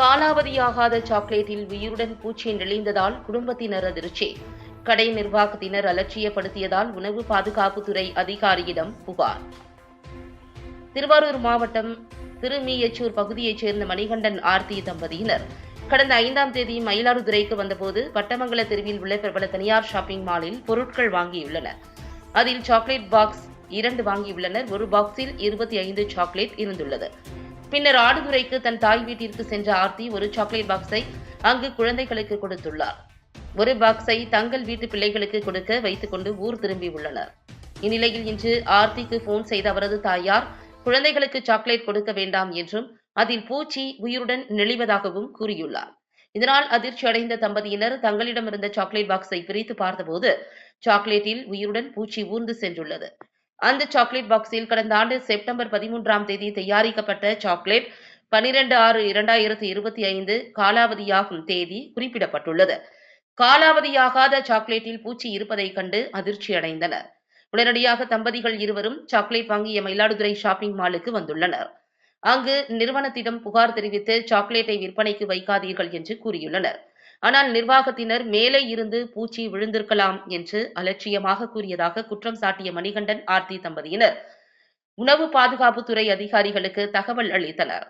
காலாவதியாகாத சாக்லேட்டில் உயிருடன் பூச்சி நெளிந்ததால் குடும்பத்தினர் அதிர்ச்சி. கடை நிர்வாகத்தினர் அலட்சியப்படுத்தியதால் உணவு பாதுகாப்புத்துறை அதிகாரியிடம் புகார். திருவாரூர் மாவட்டம் திருமீயச்சூர் பகுதியைச் சேர்ந்த மணிகண்டன் ஆர்த்தி தம்பதியினர். கடந்த ஐந்தாம் தேதி மயிலாடுதுறைக்கு வந்தபோது வட்டமங்கல தெருவில் உள்ள பிரபல தனியார் ஷாப்பிங் மாலில் பொருட்கள் வாங்கியுள்ளனர். அதில் சாக்லேட் பாக்ஸ் இரண்டு வாங்கியுள்ளனர். ஒரு பாக்ஸில் இருபத்தி ஐந்து சாக்லேட் இருந்துள்ளது. பின்னர் ஆடுதுறைக்கு தன் தாய் வீட்டிற்கு சென்ற ஆர்த்தி ஒரு சாக்லேட் பாக்ஸை அங்கு குழந்தைகளுக்கு கொடுத்துள்ளார். ஒரு பாக்ஸை தங்கள் வீட்டு பிள்ளைகளுக்கு கொடுக்க வைத்துக்கொண்டு ஊர் திரும்பியுள்ளனர் இந்நிலையில் இன்று ஆர்த்திக்கு போன் செய்த அவரது தாயார் குழந்தைகளுக்கு சாக்லேட் கொடுக்க வேண்டாம் என்றும் அதில் பூச்சி உயிருடன் நெளிவதாகவும் கூறியுள்ளார். இதனால் அதிர்ச்சி அடைந்த தம்பதியினர் தங்களிடமிருந்த சாக்லேட் பாக்ஸை பிரித்து பார்த்தபோது சாக்லேட்டில் உயிருடன் பூச்சி ஊர்ந்து சென்றுள்ளது. அந்த சாக்லேட் பாக்ஸில் கடந்த ஆண்டு செப்டம்பர் பதிமூன்றாம் தேதி தயாரிக்கப்பட்ட சாக்லேட் பனிரெண்டு ஆறு இரண்டாயிரத்தி இருபத்தி ஐந்து காலாவதியாகும் தேதி குறிப்பிடப்பட்டுள்ளது. காலாவதியாகாத சாக்லேட்டில் பூச்சி இருப்பதைக் கண்டு அதிர்ச்சி அடைந்தனர். உடனடியாக தம்பதிகள் இருவரும் சாக்லேட் வாங்கிய மயிலாடுதுறை ஷாப்பிங் மாலுக்கு வந்துள்ளனர். அங்கு நிறுவனத்திடம் புகார் தெரிவித்து சாக்லேட்டை விற்பனைக்கு வைக்காதீர்கள் என்று கூறியுள்ளனர். ஆனால் நிர்வாகத்தினர் மேலே இருந்து பூச்சி விழுந்திருக்கலாம் என்று அலட்சியமாக கூறியதாக குற்றம் சாட்டிய மணிகண்டன் ஆர்த்தி தம்பதியினர். உணவு பாதுகாப்புத்துறை அதிகாரிகளுக்கு தகவல் அளித்தனர்.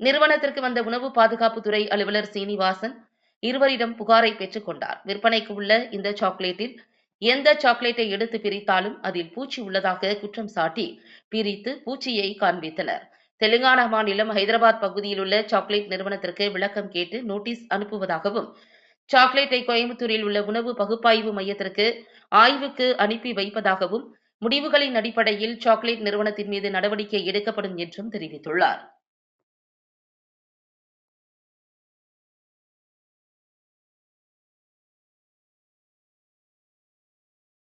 நிறுவனத்திற்கு வந்த உணவு பாதுகாப்புத்துறை அலுவலர் சீனிவாசன் இருவரிடம் புகாரை பெற்றுக் கொண்டார். விற்பனைக்கு உள்ள இந்த சாக்லேட்டில் எந்த சாக்லேட்டை எடுத்து பிரித்தாலும் அதில் பூச்சி உள்ளதாக குற்றம் சாட்டி பிரித்து பூச்சியை காண்பித்தனர். தெலுங்கானா மாநிலம் ஹைதராபாத் பகுதியில் உள்ள சாக்லேட் நிறுவனத்திற்கு விளக்கம் கேட்டு நோட்டீஸ் அனுப்புவதாகவும் சாக்லேட்டை கோயம்புத்தூரில் உள்ள உணவு பகுப்பாய்வு மையத்திற்கு ஆய்வுக்கு அனுப்பி வைப்பதாகவும் முடிவுகளின் அடிப்படையில் சாக்லேட் நிறுவனத்தின் மீது நடவடிக்கை எடுக்கப்படும் என்றும் தெரிவித்துள்ளார்.